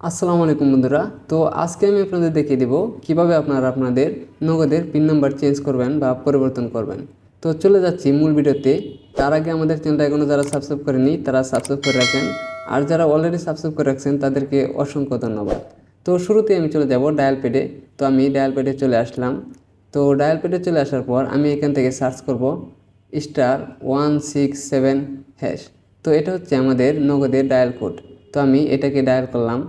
আসসালামু আলাইকুম বন্ধুরা। তো আজকে আমি আপনাদের দেখিয়ে দেব কীভাবে আপনারা আপনাদের নগদের পিন নাম্বার চেঞ্জ করবেন বা পরিবর্তন করবেন। তো চলে যাচ্ছি মূল ভিডিওতে। তার আগে আমাদের চ্যানেলটা এখনও যারা সাবস্ক্রাইব করেনি তারা সাবস্ক্রাইব করে রাখেন। আর যারা অলরেডি সাবস্ক্রাইব করে রাখছেন, তাদেরকে অসংখ্য ধন্যবাদ। তো শুরুতে আমি চলে যাব ডায়াল পেডে তো আমি ডায়াল পেডে চলে আসলাম। তো ডায়াল পেডে চলে আসার পর আমি এখান থেকে সার্চ করব star one six seven hash তো এটা হচ্ছে আমাদের নগদের ডায়াল কোড তো আমি এটাকে ডায়াল করলাম।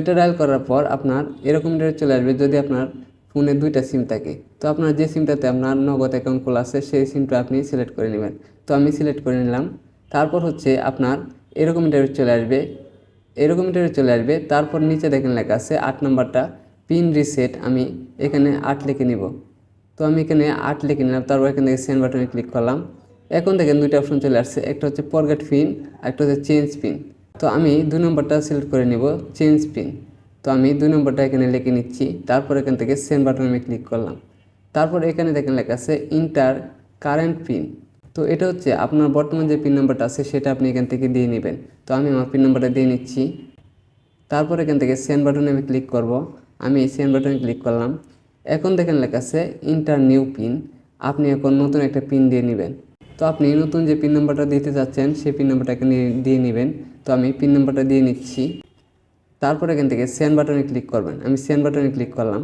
এটা ডায়াল করার পর আপনার এরকম ডেট চলে আসবে যদি আপনার ফোনে দুইটা সিম থাকে। তো আপনার যে সিমটাতে আপনার নগদ অ্যাকাউন্ট খোলা আছে, সেই সিমটা আপনি সিলেক্ট করে নেবেন। তো আমি সিলেক্ট করে নিলাম। তারপর হচ্ছে আপনার এরকম ডেট চলে আসবে। এরকম ডেট চলে আসবে। তারপর নিচে দেখেন লেখা আছে আট নাম্বারটা। পিন রিসেট আমি এখানে আট লিখে নিব। তো আমি এখানে আট লিখে নিলাম। তারপর এখান থেকে সেন্ড বাটনে ক্লিক করলাম। এখন দেখেন দুইটা অপশন চলে আসছে। একটা হচ্ছে পরগেট পিন আর একটা হচ্ছে চেঞ্জ পিন তো আমি দুই নম্বরটা সিলেক্ট করে নিব চেঞ্জ পিন তো আমি দুই নম্বরটা এখানে লিখে নিচ্ছি, তারপর এখান থেকে সেন্ড বাটনে আমি ক্লিক করলাম। তারপর এখানে দেখেন লেখা আছে ইন্টার কারেন্ট পিন তো এটা হচ্ছে আপনার বর্তমান যে পিন নাম্বারটা আছে, সেটা আপনি এখান থেকে দিয়ে নেবেন। তো আমি আমার পিন নাম্বারটা দিয়ে নিচ্ছি। তারপর এখান থেকে সেন্ড বাটনে আমি ক্লিক করব। আমি সেন্ড বাটনে ক্লিক করলাম। এখন দেখেন লেখা আছে ইন্টার নিউ পিন আপনি এখন নতুন একটা পিন দিয়ে নেবেন। তো আপনি নতুন যে পিন নাম্বারটা দিতে চাচ্ছেন, সেই পিন নাম্বারটা এখানে দিয়ে নেবেন। তো আমি পিন নাম্বারটা দিয়ে নিচ্ছি। তারপর এখান থেকে সেন্ড বাটনে ক্লিক করবেন। আমি সেন্ড বাটনে ক্লিক করলাম।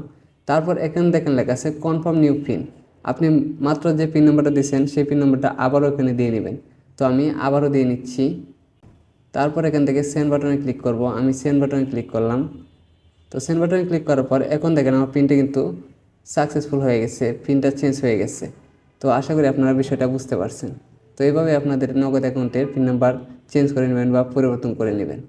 তারপর এখানে দেখেন লেখা আছে কনফার্ম নিউ পিন আপনি মাত্র যে পিন নাম্বারটা দিয়েছেন, সেই পিন নাম্বারটা আবারও এখানে দিয়ে নেবেন। তো আমি আবারও দিয়ে নিচ্ছি। তারপর এখান থেকে সেন্ড বাটনে ক্লিক করব। আমি সেন্ড বাটনে ক্লিক করলাম। তো সেন্ড বাটনে ক্লিক করার পর এখন দেখেন আমার পিনটা কিন্তু সাকসেসফুল হয়ে গেছে পিনটা চেঞ্জ হয়ে গেছে। তো আশা করি আপনারা বিষয়টা বুঝতে পারছেন। তো এইভাবে আপনাদের নগদ অ্যাকাউন্টের পিন নাম্বার চেঞ্জ করে নেবেন বা পরিবর্তন করে নেবেন।